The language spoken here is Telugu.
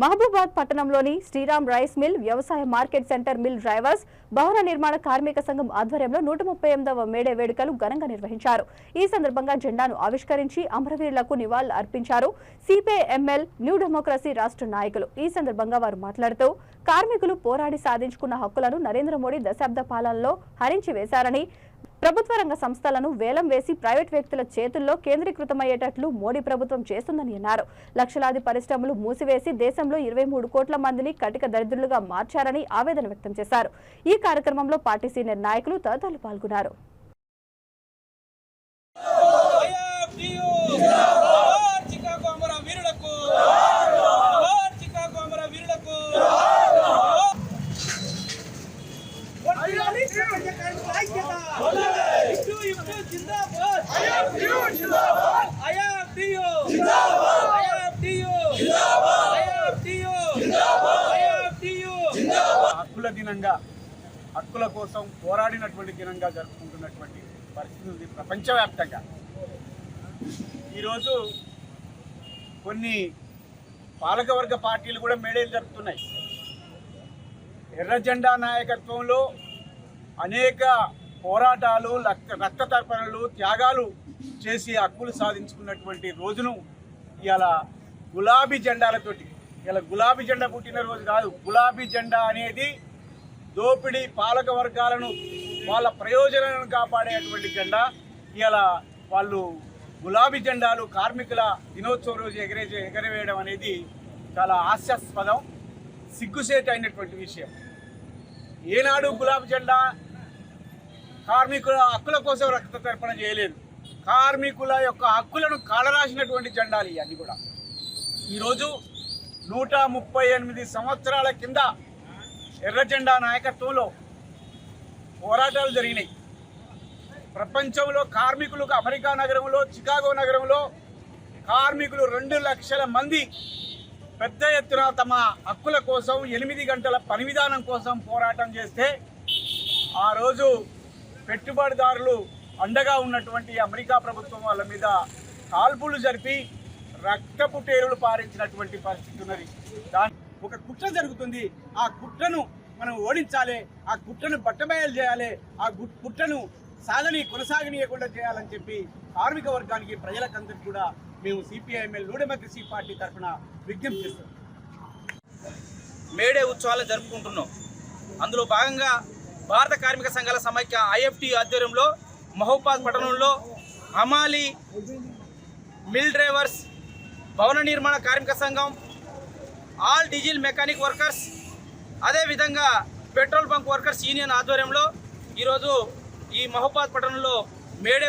మహబూబాద్ పట్టణంలోని శ్రీరామ్ రైస్ మిల్ వ్యవసాయ మార్కెట్ సెంటర్ మిల్ డ్రైవర్స్ భవన నిర్మాణ కార్మిక సంఘం ఆధ్వర్యంలో నూట ముప్పై ఎనిమిదవ మేడే వేడుకలు ఘనంగా నిర్వహించారు. ఈ సందర్భంగా జెండాను ఆవిష్కరించి అమరవీరులకు నివాళులు అర్పించారు సిపిఐ ఎంఎల్ న్యూ డెమోక్రసీ రాష్ట్ర నాయకులు. ఈ సందర్భంగా వారు మాట్లాడుతూ కార్మికులు పోరాడి సాధించుకున్న హక్కులను నరేంద్ర మోడీ దశాబ్ద పాలనలో హరించి వేశారని ప్రభుత్వ రంగ సంస్థలను వేలం వేసి ప్రైవేట్ వ్యక్తుల చేతుల్లో కేంద్రీకృతమయ్యేటట్లు మోడీ ప్రభుత్వం చేస్తుందని అన్నారు. లక్షలాది పరిశ్రమలు మూసివేసి దేశంలో ఇరవై మూడు కోట్ల మందిని కటిక దరిద్రులుగా మార్చారని ఆవేదన వ్యక్తం చేశారు. ఈ కార్యక్రమంలో పార్టీ సీనియర్ నాయకులు తదితరులు పాల్గొన్నారు. హక్కుల దినంగా హక్కుల కోసం పోరాడినటువంటి దినంగా జరుపుకుంటున్నటువంటి పరిస్థితి ఉంది ప్రపంచవ్యాప్తంగా. ఈరోజు కొన్ని పాలకవర్గ పార్టీలు కూడా మేడేలు జరుపుతున్నాయి. ఎర్ర జెండా నాయకత్వంలో అనేక పోరాటాలు రక్త తర్పణలు త్యాగాలు చేసి హక్కులు సాధించుకున్నటువంటి రోజును ఇలా గులాబీ జెండాలతోటి ఇలా గులాబీ జెండా పుట్టిన రోజు కాదు గులాబీ జెండా అనేది దోపిడీ పాలక వర్గాలను వాళ్ళ ప్రయోజనాలను కాపాడేటువంటి జెండా. ఇలా వాళ్ళు గులాబీ జెండాలు కార్మికుల దినోత్సవం రోజు ఎగరే ఎగరవేయడం అనేది చాలా హాస్యాస్పదం సిగ్గుసేట అయినటువంటి విషయం. ఏనాడు గులాబీ జెండా కార్మికుల హక్కుల కోసం రక్త తర్పణ చేయలేదు. కార్మికుల యొక్క హక్కులను కాలరాసినటువంటి జెండాలు ఇవన్నీ కూడా. ఈరోజు నూట ముప్పై ఎనిమిది సంవత్సరాల కింద ఎర్రజెండా నాయకత్వంలో పోరాటాలు జరిగినాయి. ప్రపంచంలో కార్మికులకు అమెరికా నగరంలో చికాగో నగరంలో కార్మికులు రెండు లక్షల మంది పెద్ద ఎత్తున తమ హక్కుల కోసం ఎనిమిది గంటల పని విధానం కోసం పోరాటం చేస్తే ఆ రోజు పెట్టుబడిదారులు అండగా ఉన్నటువంటి అమెరికా ప్రభుత్వం వాళ్ళ మీద కాల్పులు జరిపి రక్తపు టేరులు పారించినటువంటి పరిస్థితి ఉన్నది. దాని ఒక కుట్ర జరుగుతుంది. ఆ కుట్రను మనం ఓడించాలి ఆ గుట్టను బట్టబయలు చేయాలి ఆ గుట్టను సాధని కొనసాగనీయకుండా చేయాలని చెప్పి కార్మిక వర్గానికి ప్రజలకందరికీ కూడా మేము సిపిఐఎంఎల్ సి పార్టీ తరఫున విజ్ఞప్తి చేస్తాం మేడే ఉత్సవాలు జరుపుకుంటున్నాం. అందులో భాగంగా భారత కార్మిక సంఘాల సమైక్య ఐఎఫ్టి ఆధ్వర్యంలో మహోపాద్ పట్టణంలో హమాలి మిల్ డ్రైవర్స్ భవన నిర్మాణ కార్మిక సంఘం ఆల్ డీజిల్ మెకానిక్ వర్కర్స్ అదేవిధంగా పెట్రోల్ బంక్ వర్కర్స్ యూనియన్ ఆధ్వర్యంలో ఈరోజు ఈ మహోపాద్ పట్టణంలో మేడే